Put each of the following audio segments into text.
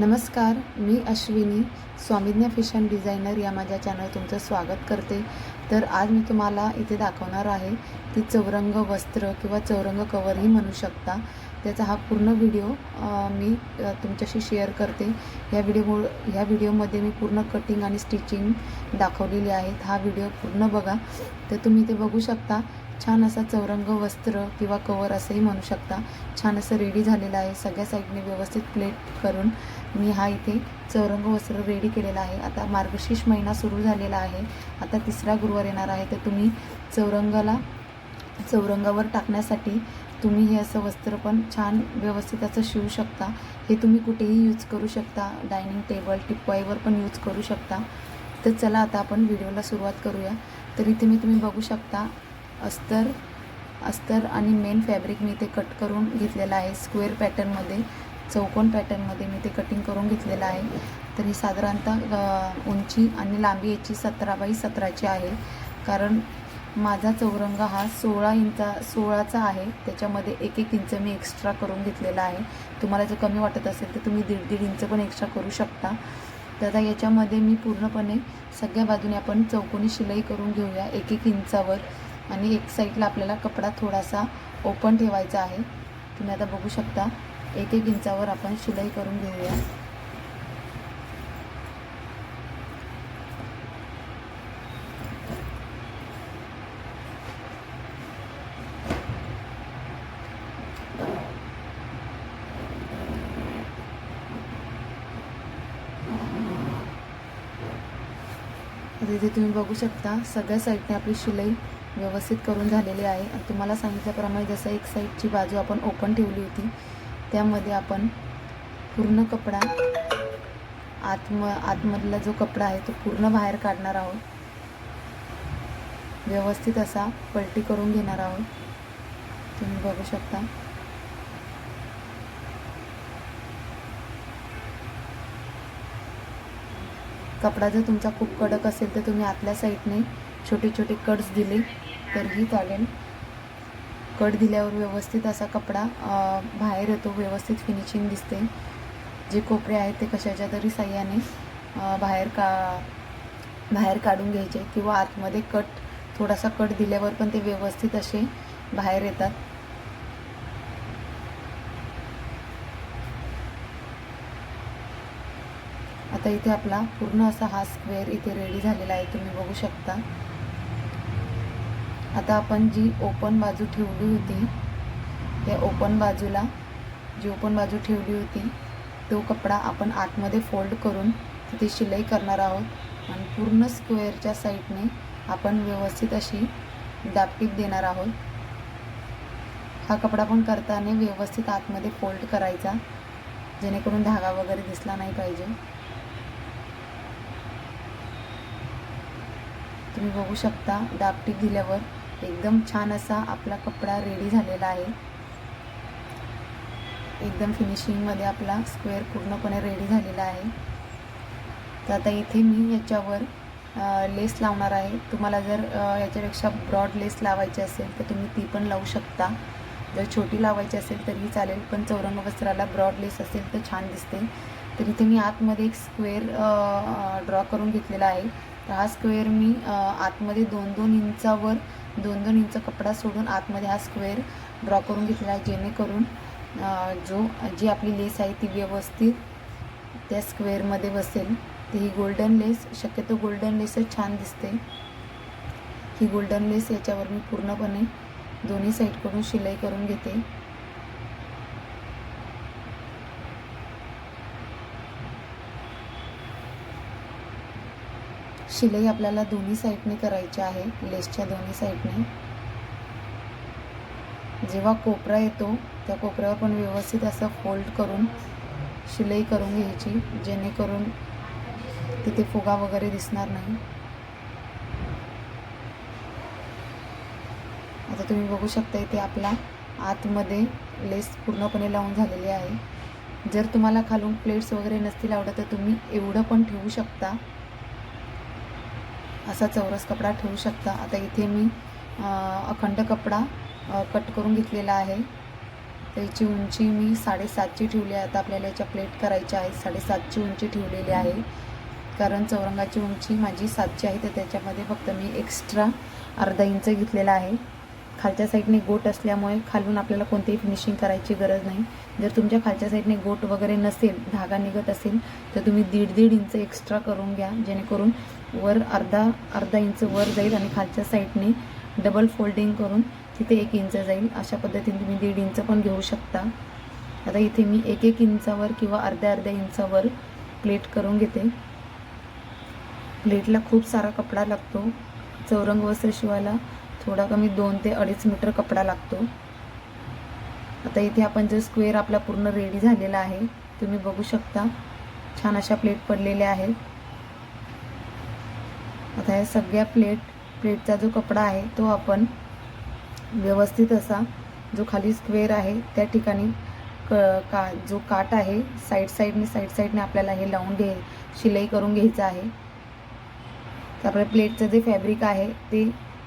नमस्कार मी Ashwini स्वामिज्ञा fashion designer या माझ्या चॅनल तुमचं स्वागत करते. तर आज मी तुम्हाला इथे दाखवणार आहे ती चौरंग वस्त्र किंवा चौरंग कवरही म्हणू शकता. त्याचा हा पूर्ण व्हिडिओ मी तुमच्याशी शेअर करते. ह्या व्हिडिओ ह्या व्हिडिओमध्ये मी पूर्ण कटिंग आणि स्टिचिंग दाखवलेली आहेत. हा व्हिडिओ पूर्ण बघा. तर तुम्ही ते बघू शकता छान असा चौरंग वस्त्र किंवा कवर असंही म्हणू शकता. छान असं रेडी झालेलं आहे. सगळ्या साईडने व्यवस्थित प्लेट करून मी हा इथे चौरंग वस्त्र रेडी केलेला आहे. आता मार्गशीर्ष महिना सुरू झालेला आहे. आता तिसरा गुरुवार येणार आहे. तर तुम्ही चौरंगाला चौरंगावर टाकण्यासाठी तुम्ही हे असं वस्त्र पण छान व्यवस्थित असं शिवू शकता. हे तुम्ही कुठेही यूज करू शकता. डायनिंग टेबल टिपवाईवर पण यूज करू शकता. तर चला आता आपण व्हिडिओला सुरुवात करूया. तर इथे मी तुम्ही बघू शकता अस्तर अस्तर आणि मेन फॅब्रिक मी इथे कट करून घेतलेलं आहे. स्क्वेअर पॅटर्नमध्ये चौकोन पॅटर्नमध्ये मी ते कटिंग करून घेतलेलं आहे. तर ही साधारणतः उंची आणि लांबी याची सतरा बाई सतराची आहे. कारण माझा चौरंग हा सोळा इंचा सोळाचा आहे. त्याच्यामध्ये एक एक इंच मी एक्स्ट्रा करून घेतलेला आहे. तुम्हाला जर कमी वाटत असेल तर तुम्ही दीड दीड इंच पण एक्स्ट्रा करू शकता. तर आता याच्यामध्ये मी पूर्णपणे सगळ्या बाजूने आपण चौकोनी शिलाई करून घेऊया एक एक इंचावर. आणि एक साईडला आपल्याला कपडा थोडासा ओपन ठेवायचा आहे. तुम्ही आता बघू शकता एक एक इंचावर आपण शिलाई करून घेऊया. आता इथे तुम्ही बघू शकता सगळ्या साईडने आपली शिलाई व्यवस्थित करून झालेली आहे. तुम्हाला सांगितल्याप्रमाणे जसं एक साईडची बाजू आपण ओपन ठेवली होती त्यामध्ये आपण पूर्ण कपडा आतम आतमधला जो कपडा आहे तो पूर्ण बाहेर काढणार आहोत. व्यवस्थित असा पलटी करून घेणार आहोत. तुम्ही बघू शकता. कपडा जर तुमचा खूप कडक असेल तर तुम्ही आतल्या साईडने छोटे छोटे कट्स दिले तरीही चालेल. कट दिल्यावर व्यवस्थित असा कपडा बाहेर येतो व्यवस्थित फिनिशिंग दिसते. जे कोपरे आहेत ते कशाच्या तरी साह्याने बाहेर का बाहेर काढून घ्यायचे किंवा आतमध्ये कट थोडासा कट दिल्यावर पण ते व्यवस्थित असे बाहेर येतात. आता इथे आपला पूर्ण असा हा स्क्वेअर इथे रेडी झालेला आहे तुम्ही बघू शकता. आता आपण जी ओपन बाजू ठेवली होती त्या ओपन बाजूला जी ओपन बाजू ठेवली होती तो कपडा आपण आतमध्ये फोल्ड करून तिथे शिलाई करणार आहोत. आणि पूर्ण स्क्वेअरच्या साईडने आपण व्यवस्थित अशी दापटीप देणार आहोत. हा कपडा पण करताना व्यवस्थित आतमध्ये फोल्ड करायचा जेणेकरून धागा वगैरे दिसला नाही पाहिजे. तुम्ही बघू शकता दापटीप दिल्यावर एकदम छान असा आपला कपडा रेडी झालेला आहे. एकदम फिनिशिंगमध्ये आपला स्क्वेअर पूर्णपणे रेडी झालेला आहे. तर आता इथे मी याच्यावर लेस लावणार आहे. तुम्हाला जर याच्यापेक्षा ब्रॉड लेस लावायची असेल तर तुम्ही ती पण लावू शकता. जर छोटी लावायची असेल तरीही चालेल पण चौरंग वस्त्राला ब्रॉड लेस असेल तर छान दिसते. तर इथे मी आतमध्ये एक स्क्वेअर ड्रॉ करून घेतलेला आहे. तर हा स्क्वेअर मी आतमध्ये दोन दोन इंचावर दोन दोन इंच कपडा सोडून आतमध्ये हा स्क्वेअर ड्रॉ करून घेतलेला आहे जेणेकरून जो जी आपली लेस आहे ती व्यवस्थित त्या स्क्वेअरमध्ये बसेल. तर ही गोल्डन लेस शक्यतो गोल्डन लेसच छान दिसते. ही गोल्डन लेस याच्यावर मी पूर्णपणे दोन्ही साईडकडून शिलाई करून घेते. शिलाई आपल्याला दोन्ही साईडने करायची आहे लेसच्या दोन्ही साईडने. जेव्हा कोपरा येतो त्या कोपऱ्यावर पण व्यवस्थित असं फोल्ड करून शिलाई करून घ्यायची जेणेकरून तिथे फुगा वगैरे दिसणार नाही. आता तुम्ही बघू शकता इथे आपला आतमध्ये लेस पूर्णपणे लावून झालेली आहे. जर तुम्हाला खालून प्लेट्स वगैरे नसतील आवडत तर तुम्ही एवढं पण ठेवू शकता. असा चौरस कपडा ठेवू शकता. आता इथे मी अखंड कपडा कट करून घेतलेला आहे. त्याची उंची मी साडेसातची ठेवली आहे. आता आपल्याला याच्या प्लेट करायच्या आहे. साडेसातची उंची ठेवलेली आहे. कारण चौरंगाची उंची माझी सातची आहे तर त्याच्यामध्ये फक्त मी एक्स्ट्रा अर्धा इंच घेतलेला आहे. खालच्या साईडने गोट असल्यामुळे खालून आपल्याला कोणतीही फिनिशिंग करायची गरज नाही. जर तुमच्या खालच्या साईडने गोट वगैरे नसेल धागा निघत असेल तर तुम्ही दीड दीड इंच एक्स्ट्रा करून घ्या. जेणेकरून वर अर्धा अर्धा इंच वर जाईल आणि खालच्या साईडने डबल फोल्डिंग करून तिथे एक इंच जाईल. अशा पद्धतीने तुम्ही दीड इंच पण घेऊ शकता. आता इथे मी एक एक इंचावर किंवा अर्ध्या अर्ध्या इंचावर प्लेट करून घेते. प्लेटला खूप सारा कपडा लागतो. चौरंग वस्त्र शिवायला थोडा कमी दोन ते अडीच मीटर कपडा लागतो. आता इथे आपण जो स्क्वेअर आपला पूर्ण रेडी झालेला आहे तुम्ही बघू शकता. छान अशा प्लेट पडलेल्या आहेत. आता या सगळ्या प्लेट प्लेटचा जो कपडा आहे तो आपण व्यवस्थित असा जो खाली स्क्वेअर आहे त्या ठिकाणी क का जो काट आहे साईड साईडने साईड साईडने आपल्याला हे लावून घे शिलाई करून घ्यायचं आहे. तर आपल्या प्लेटचं जे फॅब्रिक आहे ते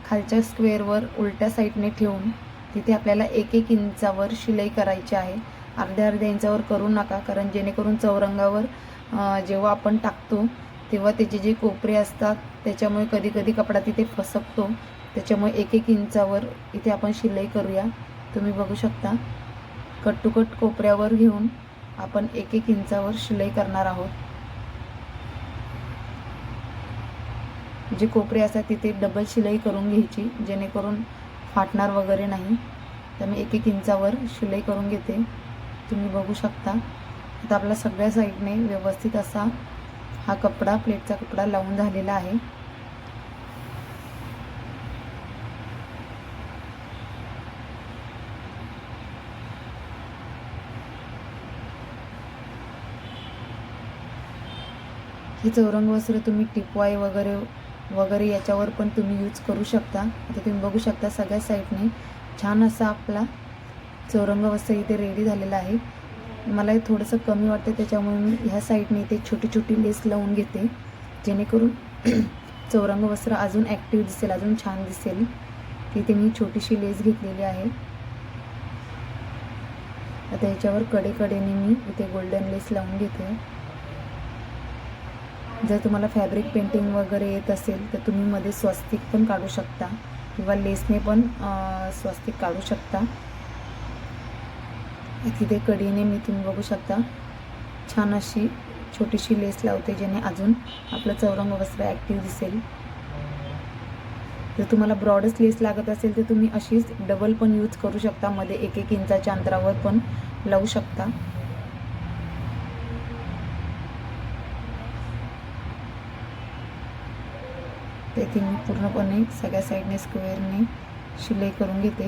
खालच्या स्क्वेअरवर उलट्या साईडने ठेवून तिथे आपल्याला एक एक इंचावर शिलाई करायची आहे. अर्ध्या अर्ध्या इंचावर करू नका कारण जेणेकरून चौरंगावर जेव्हा आपण टाकतो तेव्हा त्याचे जे कोपरे असतात त्याच्यामुळे कधी कधी कपडा तिथे फसकतो. त्याच्यामुळे एक एक इंचावर इथे आपण शिलाई करूया. तुम्ही बघू शकता कट टू कट कोपऱ्यावर घेऊन आपण एक एक इंचावर शिलाई करणार आहोत. जी कोपरी असतात तिथे डबल शिलाई करून घ्यायची जेणेकरून फाटणार वगैरे नाही. तर मी एक एक इंचावर शिलाई करून घेते. तुम्ही बघू शकता. आता आपला सगळ्या साईडने व्यवस्थित असा हा कपडा प्लेटचा कपडा लावून झालेला आहे. हे चौरंग वस्त्र तुम्ही टिपवाय वगैरे वगैरे याच्यावर पण तुम्ही यूज करू शकता. आता तुम्ही बघू शकता सगळ्या साईडने छान असा आपला चौरंग वस्त्र इथे रेडी झालेला आहे. मला हे थोडंसं कमी वाटतं त्याच्यामुळे मी ह्या साईडने इथे छोटी छोटी लेस लावून घेते. जेणेकरून चौरंग वस्त्र अजून ॲक्टिव्ह दिसेल अजून छान दिसेल. तिथे मी छोटीशी लेस घेतलेली आहे. आता ह्याच्यावर कडेकडेने मी इथे गोल्डन लेस लावून घेते. जर तुम्हाला फॅब्रिक पेंटिंग वगैरे येत असेल तर तुम्ही मध्ये स्वस्तिक पण काढू शकता किंवा लेसने पण स्वस्तिक काढू शकता. तिथे कडीने मी तुम्ही बघू शकता छान अशी छोटीशी लेस लावते ज्याने अजून आपलं चौरंग वस्त्र ॲक्टिव्ह दिसेल. जर तुम्हाला ब्रॉडच लेस लागत असेल तर तुम्ही अशीच डबल पण यूज करू शकता मध्ये एक एक इंचाच्या अंतरावर पण लावू शकता. इथे मी पूर्णपणे सगळ्या साईडने स्क्वेअरने शिलाई करून घेते.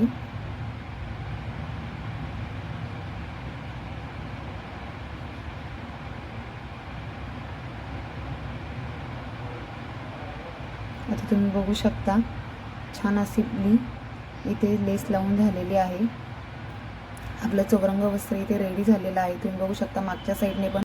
आता तुम्ही बघू शकता छान अशी इथे लेस लावून झालेली आहे. आपलं चौरंग वस्त्र इथे रेडी झालेलं आहे. तुम्ही बघू शकता मागच्या साईडने पण